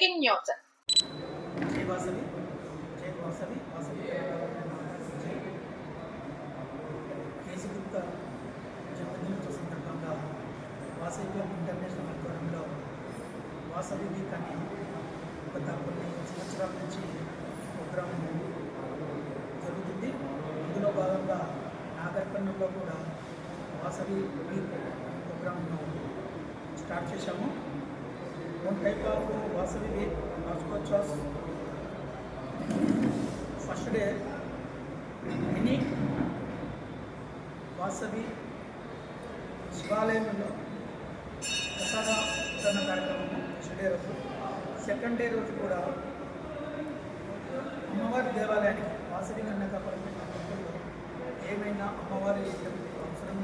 Breaking news జన్మదినోత్సవ సందర్భంగా Vasavi international Vasavi అని కొన్ని సంవత్సరాల నుంచి ప్రోగ్రాం జరుగుతుంది భాగంగా కూడా వాసవి వీక్ స్టార్ట్ చేశాము. One type of Vasavi week was first day mini Vasavi శివాలయంలో ప్రసాద వితరణ కార్యక్రమం ఫస్ట్ డే రోజు. సెకండ్ డే రోజు కూడా అమ్మవారి దేవాలయానికి వాసవి గన్నకాపురం టెంపుల్లో ఏమైనా అమ్మవారి అవసరం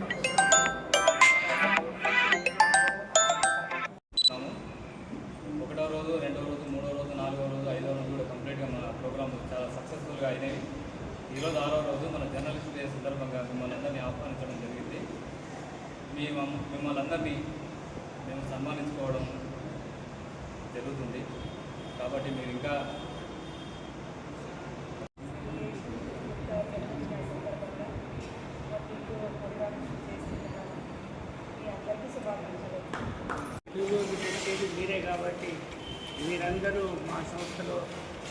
అయినాయి. ఈరోజు ఆరో రోజు మన జర్నలిస్ట్ డే సందర్భంగా మిమ్మల్ని అందరినీ ఆహ్వానించడం జరిగింది. మీ మమ్- మిమ్మల్ని అందరినీ మేము సన్మానించుకోవడం జరుగుతుంది. కాబట్టి మీరు ఇంకా మీరే కాబట్టి మీరందరూ మా సంస్థలో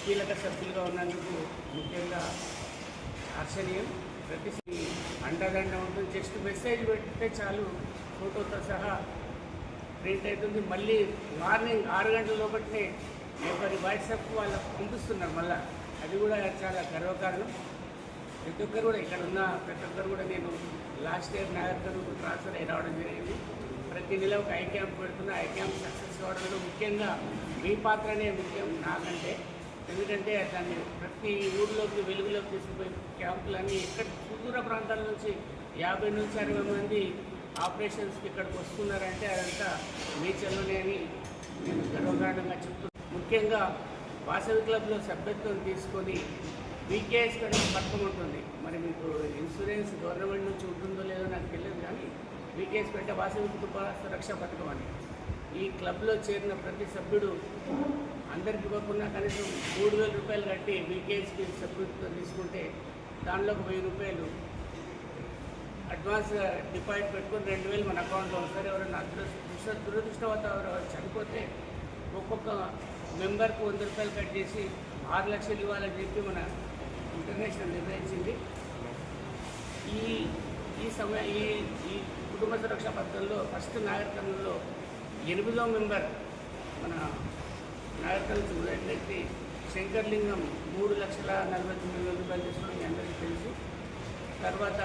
కీలక సభ్యులుగా ఉన్నందుకు ముఖ్యంగా హర్షణీయం ప్రతి అండదండ ఉంటుంది. జస్ట్ మెసేజ్ పెడితే చాలు ఫోటోతో సహా ప్రింట్ అవుతుంది. మళ్ళీ మార్నింగ్ ఆరు గంటల లోపలనే ఒకరి వాట్సాప్ వాళ్ళకు పంపిస్తున్నారు మళ్ళీ. అది కూడా చాలా గర్వకారణం. ప్రతి ఒక్కరు కూడా ఇక్కడ ఉన్న ప్రతి ఒక్కరు కూడా నేను లాస్ట్ ఇయర్ నాగర్ ట్రాన్స్ఫర్ అయి రావడం జరిగింది. ప్రతి నెల ఒక ఐ క్యాంప్ పెడుతున్నా. ఐ క్యాంప్ సక్సెస్ కావడంలో ముఖ్యంగా మీ పాత్రనే ముఖ్యం నాకంటే. ఎందుకంటే దాన్ని ప్రతి ఊర్లోకి వెలుగులోకి తీసుకుపోయి క్యాంపులన్నీ ఇక్కడ సుదూర ప్రాంతాల నుంచి యాభై నుంచి అరవై మంది ఆపరేషన్స్కి ఇక్కడికి వస్తున్నారంటే అదంతా మీ చెల్లునే అని నేను గర్వకారణంగా చెప్తున్నాను ముఖ్యంగా వాసవి క్లబ్లో సభ్యత్వం తీసుకొని వీకేఎస్ కూడా పథకం ఉంటుంది. మరి మీకు ఇన్సూరెన్స్ గవర్నమెంట్ నుంచి ఉంటుందో లేదో నాకు తెలియదు కానీ వీకేఎస్ పెట్టే వాసవి కుటుంబ సురక్ష పథకం అని. ఈ క్లబ్లో చేరిన ప్రతి సభ్యుడు అందరికి ఇవ్వకుండా కనీసం మూడు వేల రూపాయలు కట్టి వీకేఎస్కి సభ్యులతో తీసుకుంటే దానిలో ఒక వెయ్యి రూపాయలు అడ్వాన్స్ డిపాజిట్ పెట్టుకుని రెండు వేలు మన అకౌంట్లో వస్తారు ఎవరైనా అదృష్ట దురదృష్టవత ఎవరు చనిపోతే ఒక్కొక్క మెంబర్కు వంద రూపాయలు కట్ చేసి ఆరు లక్షలు ఇవ్వాలని చెప్పి మన ఇంటర్నేషనల్ నిర్ణయించింది. ఈ ఈ సమయ ఈ ఈ కుటుంబ సురక్ష పథకంలో ఫస్ట్ నాగరికంలో ఎనిమిదో మెంబర్ మన నాగరికం చూసినట్లయితే శంకర్లింగం మూడు లక్షల నలభై తొమ్మిది వేల రూపాయలు తీసుకోవడం అందరికీ తెలుసు. తర్వాత